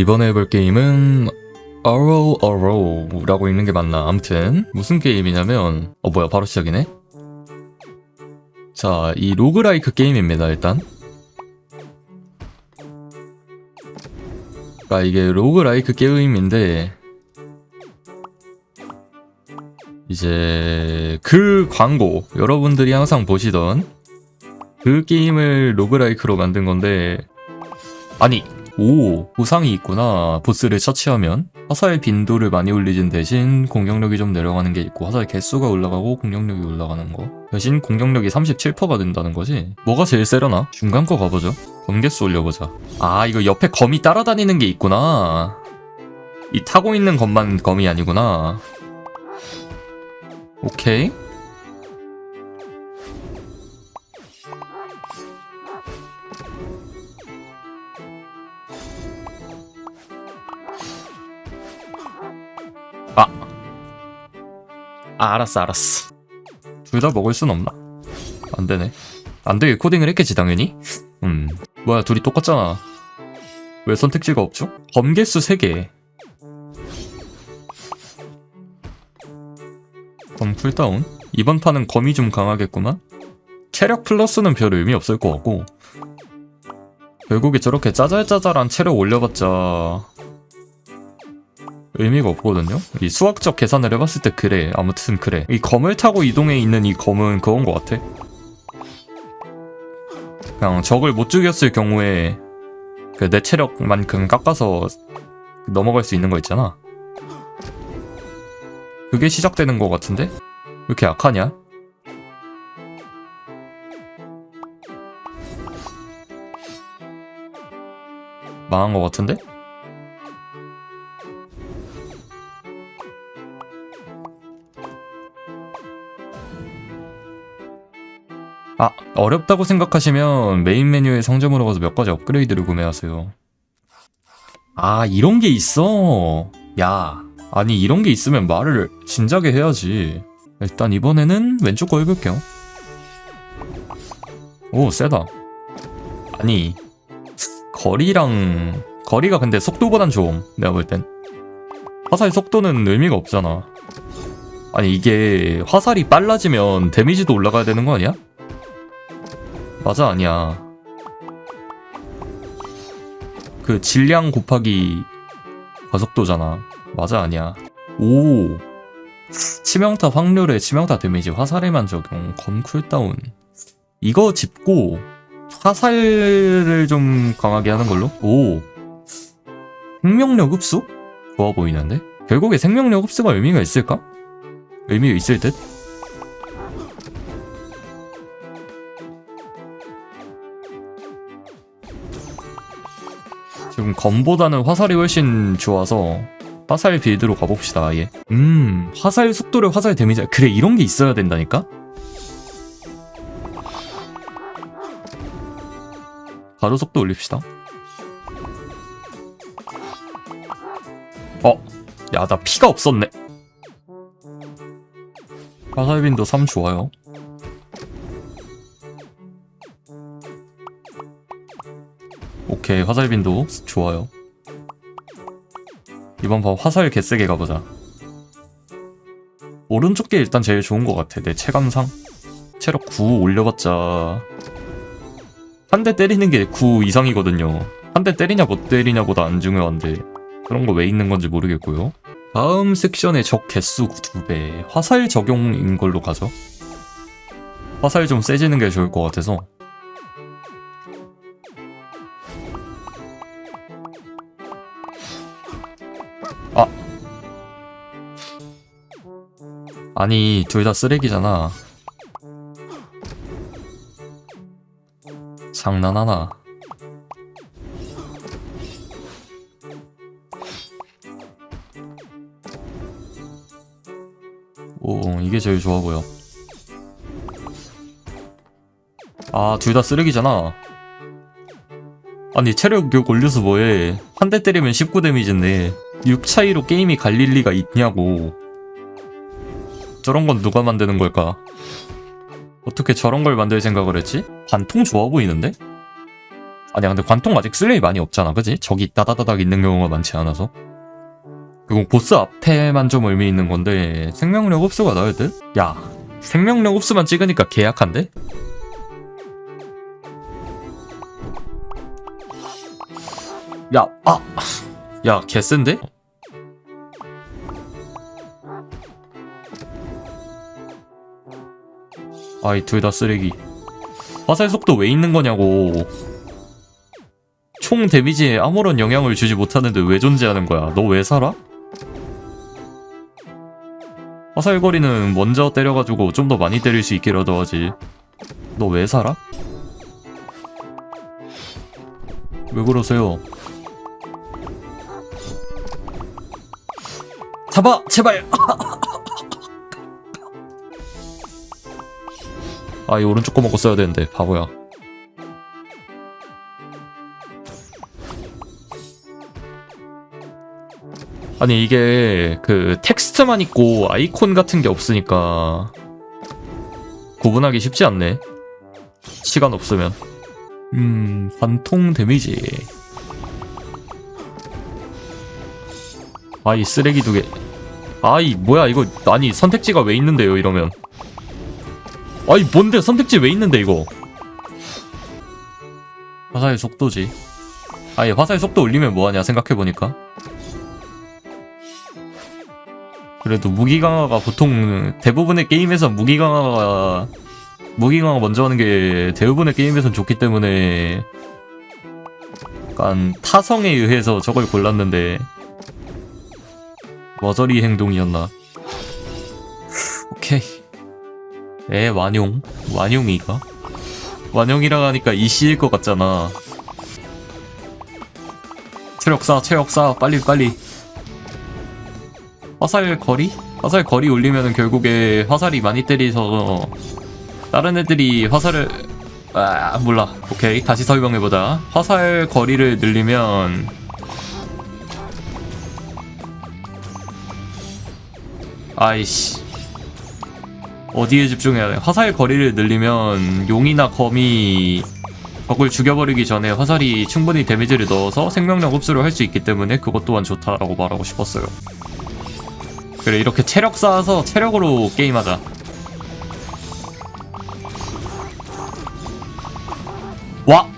이번에 해볼 게임은 Arrow Arrow라고 읽는 게 맞나? 아무튼 무슨 게임이냐면 어 뭐야 바로 시작이네? 자, 이 로그라이크 게임입니다 일단 그러니까 이게 로그라이크 게임인데 이제 그 광고 여러분들이 항상 보시던 그 게임을 로그라이크로 만든 건데 아니 오 보상이 있구나. 보스를 처치하면 화살 빈도를 많이 올리진 대신 공격력이 좀 내려가는 게 있고 화살 개수가 올라가고 공격력이 올라가는 거. 대신 공격력이 37%가 된다는 거지? 뭐가 제일 세려나? 중간 거 가보죠. 검개수 올려보자. 아 이거 옆에 검이 따라다니는 게 있구나. 이 타고 있는 것만 검이 아니구나. 오케이 아, 알았어, 알았어. 둘 다 먹을 순 없나? 안 되네. 안 되게 코딩을 했겠지, 당연히. 음. 뭐야, 둘이 똑같잖아. 왜 선택지가 없죠? 검개수 3개. 검 쿨다운? 이번 판은 검이 좀 강하겠구만? 체력 플러스는 별 의미 없을 것 같고. 결국에 저렇게 짜잘짜잘한 체력 올려봤자 의미가 없거든요. 이 수학적 계산을 해봤을 때 그래. 아무튼 그래. 이 검을 타고 이동해 있는 이 검은 그건 것 같아. 그냥 적을 못 죽였을 경우에 그 내 체력만큼 깎아서 넘어갈 수 있는 거 있잖아. 그게 시작되는 것 같은데? 왜 이렇게 약하냐? 망한 것 같은데? 아, 어렵다고 생각하시면 메인 메뉴에 상점으로 가서 몇 가지 업그레이드를 구매하세요. 아, 이런 게 있어. 야, 아니 이런 게 있으면 말을 진작에 해야지. 일단 이번에는 왼쪽 거 해볼게요. 오, 세다. 아니, 거리랑 거리가 근데 속도보단 좀 내가 볼 땐. 화살 속도는 의미가 없잖아. 아니 이게 화살이 빨라지면 데미지도 올라가야 되는 거 아니야? 맞아 아니야 그 질량 곱하기 가속도잖아 맞아 아니야 오 치명타 확률에 치명타 데미지 화살에만 적용 검 쿨다운 이거 짚고 화살을 좀 강하게 하는 걸로 오 생명력 흡수? 좋아 보이는데? 결국에 생명력 흡수가 의미가 있을까? 의미가 있을 듯? 지금 검보다는 화살이 훨씬 좋아서 화살 빌드로 가봅시다 아예 음 화살 속도를 화살 데미지 그래 이런 게 있어야 된다니까? 바로 속도 올립시다 어? 야 나 피가 없었네 화살 빈도 3 좋아요 오케이 화살 빈도 좋아요. 이번 번 화살 개세게 가보자. 오른쪽 게 일단 제일 좋은 것 같아 내 체감상. 체력 9 올려봤자. 한 대 때리는 게 9 이상이거든요. 한 대 때리냐 못 때리냐보다 안 중요한데 그런 거 왜 있는 건지 모르겠고요. 다음 섹션의 적 개수 2배. 화살 적용인 걸로 가죠. 화살 좀 세지는 게 좋을 것 같아서 아니, 둘 다 쓰레기잖아. 장난하나. 오, 이게 제일 좋아 보여. 아, 둘 다 쓰레기잖아. 아니, 체력 6 올려서 뭐해. 한 대 때리면 19 데미지인데. 6 차이로 게임이 갈릴 리가 있냐고. 저런 건 누가 만드는 걸까? 어떻게 저런 걸 만들 생각을 했지? 관통 좋아 보이는데? 아니야 근데 관통 아직 쓸 일이 많이 없잖아 그지? 적이 따다다닥 있는 경우가 많지 않아서 그리고 보스 앞에만 좀 의미 있는 건데 생명력 흡수가 나을 듯? 야 생명력 흡수만 찍으니까 계약한데? 야, 아! 야, 개센데? 아이, 둘 다 쓰레기. 화살 속도 왜 있는 거냐고. 총 데미지에 아무런 영향을 주지 못하는데 왜 존재하는 거야? 너 왜 살아? 화살거리는 먼저 때려가지고 좀 더 많이 때릴 수 있게라도 하지. 너 왜 살아? 왜 그러세요? 잡아! 제발! 아, 이 오른쪽 거 먹고 써야 되는데, 바보야. 아니, 이게, 그, 텍스트만 있고 아이콘 같은 게 없으니까, 구분하기 쉽지 않네. 시간 없으면. 음, 관통 데미지. 아이, 쓰레기 두 개. 아이, 뭐야, 이거, 아니, 선택지가 왜 있는데요, 이러면. 아이, 뭔데, 선택지 왜 있는데, 이거. 화살 속도지. 아니, 화살 속도 올리면 뭐하냐, 생각해보니까. 그래도 무기 강화가 보통 대부분의 게임에서 무기 강화가 무기 강화 먼저 하는 게 대부분의 게임에선 좋기 때문에 약간 타성에 의해서 저걸 골랐는데 머저리 행동이었나 오케이 에 완용? 완용이가? 완용이라 하니까 이씨일 것 같잖아. 체력사 체력사 빨리 빨리. 화살 거리? 화살 거리 올리면은 결국에 화살이 많이 때리서 다른 애들이 화살을 아 몰라. 오케이 다시 설명해보자. 화살 거리를 늘리면 아이씨 어디에 집중해야 돼 화살 거리를 늘리면 용이나 검이 적을 죽여버리기 전에 화살이 충분히 데미지를 넣어서 생명력 흡수를 할 수 있기 때문에 그것 또한 좋다라고 말하고 싶었어요 그래 이렇게 체력 쌓아서 체력으로 게임하자 와!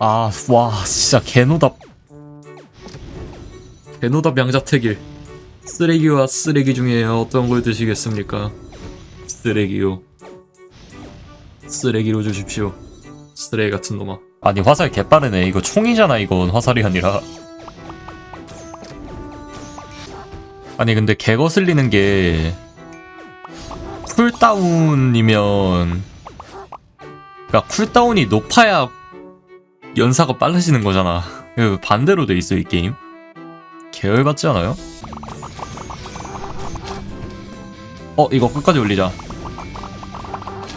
아, 와, 진짜 개노답. 개노답 양자택일. 쓰레기와 쓰레기 중에 어떤 걸 드시겠습니까? 쓰레기요. 쓰레기로 주십시오. 쓰레기 같은 놈아. 아니, 화살 개빠르네. 이거 총이잖아, 이건. 화살이 아니라. 아니, 근데 개 거슬리는 게. 쿨다운이면 그러니까 쿨다운이 높아야 연사가 빨라지는 거잖아. 그 반대로 돼 있어 이 게임. 계열 같지 않아요? 어 이거 끝까지 올리자.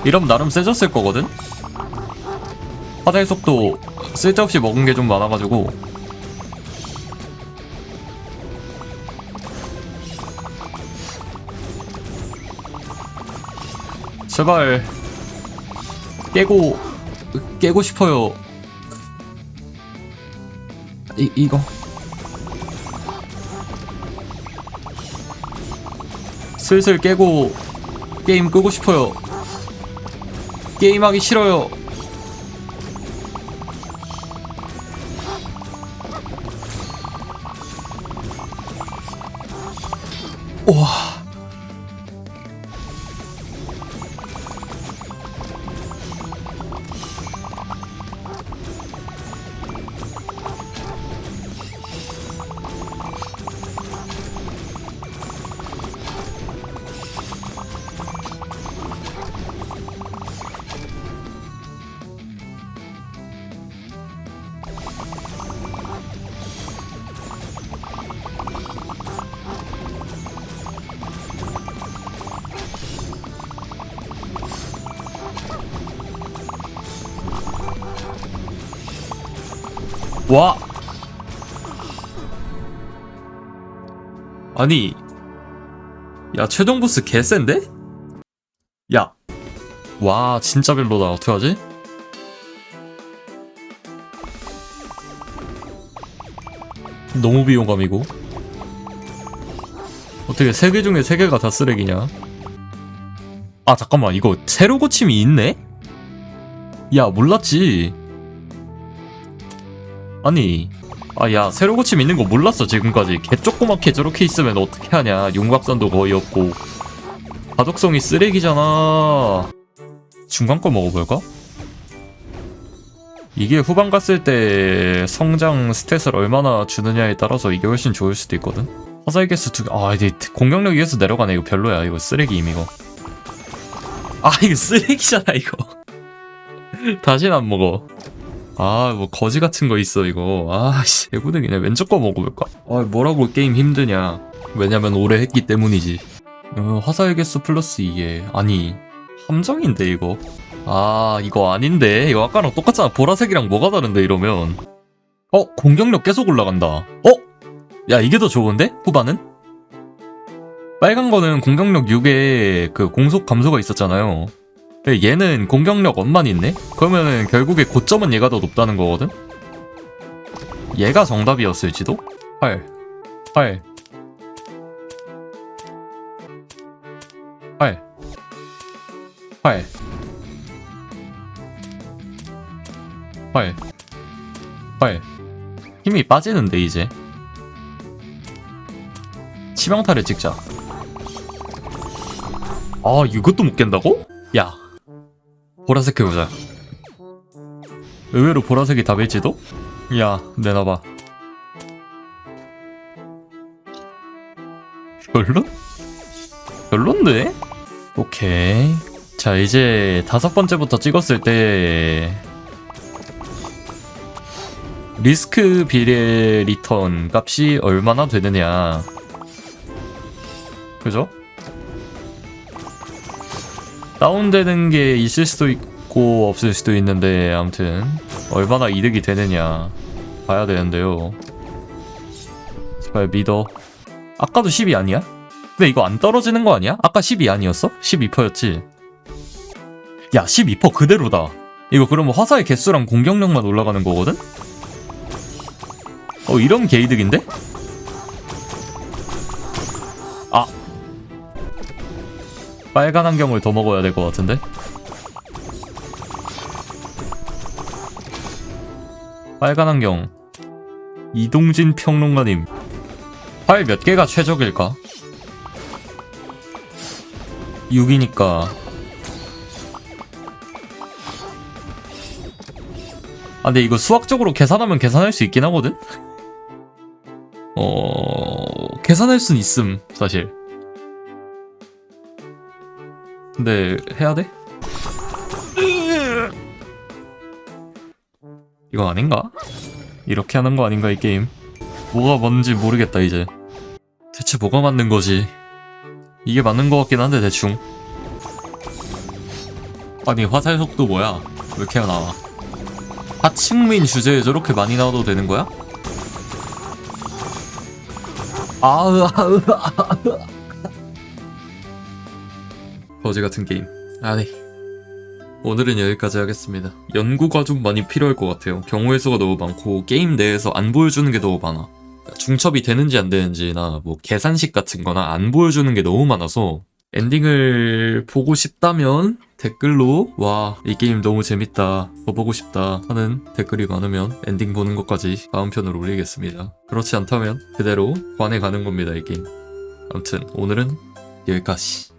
이러면 나름 세졌을 거거든. 화살 속도 쓸데없이 먹은 게 좀 많아가지고 제발 깨고 깨고 싶어요. 이 이거 슬슬 깨고 게임 끄고 싶어요. 게임하기 싫어요. 와. 와 아니 야 최종 보스 개센데? 야와 진짜 별로다 어떡하지? 너무 비용감이고 어떻게 세 개 중에 세개가다 쓰레기냐 아 잠깐만 이거 새로 고침이 있네? 야 몰랐지 아니 아 야 새로 고침 있는 거 몰랐어 지금까지. 개 조그맣게 저렇게 있으면 어떻게 하냐. 용각산도 거의 없고. 가독성이 쓰레기잖아. 중간 거 먹어볼까? 이게 후반 갔을 때 성장 스탯을 얼마나 주느냐에 따라서 이게 훨씬 좋을 수도 있거든? 화살 개수 두 개, 아 이제 공격력 위에서 내려가네. 이거 별로야 이거 쓰레기 임 이거. 아 이거 쓰레기잖아 이거. 다시는 안 먹어 아 뭐 거지 같은 거 있어 이거. 아 씨 개구등이네 왼쪽 거 먹어볼까? 아 뭐라고 게임 힘드냐? 왜냐면 오래 했기 때문이지. 어, 화살 개수 플러스 2에. 아니 함정인데 이거? 아 이거 아닌데? 이거 아까랑 똑같잖아. 보라색이랑 뭐가 다른데 이러면? 어 공격력 계속 올라간다. 어? 야 이게 더 좋은데? 후반은? 빨간 거는 공격력 6에 그 공속 감소가 있었잖아요 근데 얘는 공격력 원만 있네? 그러면은 결국에 고점은 얘가 더 높다는 거거든? 얘가 정답이었을지도? 8 8 8 8 8 8 힘이 빠지는데 이제. 치명타를 찍자. 아 이것도 못 깬다고? 야 보라색 해보자 의외로 보라색이 답일지도? 야 내놔봐 별로? 별론데? 오케이 자 이제 다섯 번째부터 찍었을 때 리스크 비례 리턴 값이 얼마나 되느냐 그죠? 다운되는 게 있을 수도 있고 없을 수도 있는데 아무튼 얼마나 이득이 되느냐 봐야 되는데요 제발 믿어 아까도 10이 아니야? 근데 이거 안 떨어지는 거 아니야? 아까 10이 아니었어? 12%였지 야 12% 그대로다 이거 그러면 화살의 개수랑 공격력만 올라가는 거거든? 어 이러면 개이득인데? 빨간 안경을 더 먹어야 될 것 같은데? 빨간 안경 이동진 평론가님 활 몇 개가 최적일까? 6이니까 아 근데 이거 수학적으로 계산하면 계산할 수 있긴 하거든? 어... 계산할 순 있음 사실 근데 해야 돼? 이거 아닌가? 이렇게 하는 거 아닌가 이 게임? 뭐가 뭔지 모르겠다 이제. 대체 뭐가 맞는 거지? 이게 맞는 거 같긴 한데 대충. 아니 화살 속도 뭐야? 왜 이렇게 나와? 하층민 주제에 저렇게 많이 나와도 되는 거야? 아으 아으 아으 거지 같은 게임. 아니 오늘은 여기까지 하겠습니다. 연구가 좀 많이 필요할 것 같아요. 경우의 수가 너무 많고 게임 내에서 안 보여주는 게 너무 많아. 중첩이 되는지 안 되는지나 뭐 계산식 같은 거나 안 보여주는 게 너무 많아서 엔딩을 보고 싶다면 댓글로 와 이 게임 너무 재밌다 더 보고 싶다 하는 댓글이 많으면 엔딩 보는 것까지 다음 편으로 올리겠습니다. 그렇지 않다면 그대로 관에 가는 겁니다 이 게임. 아무튼 오늘은 여기까지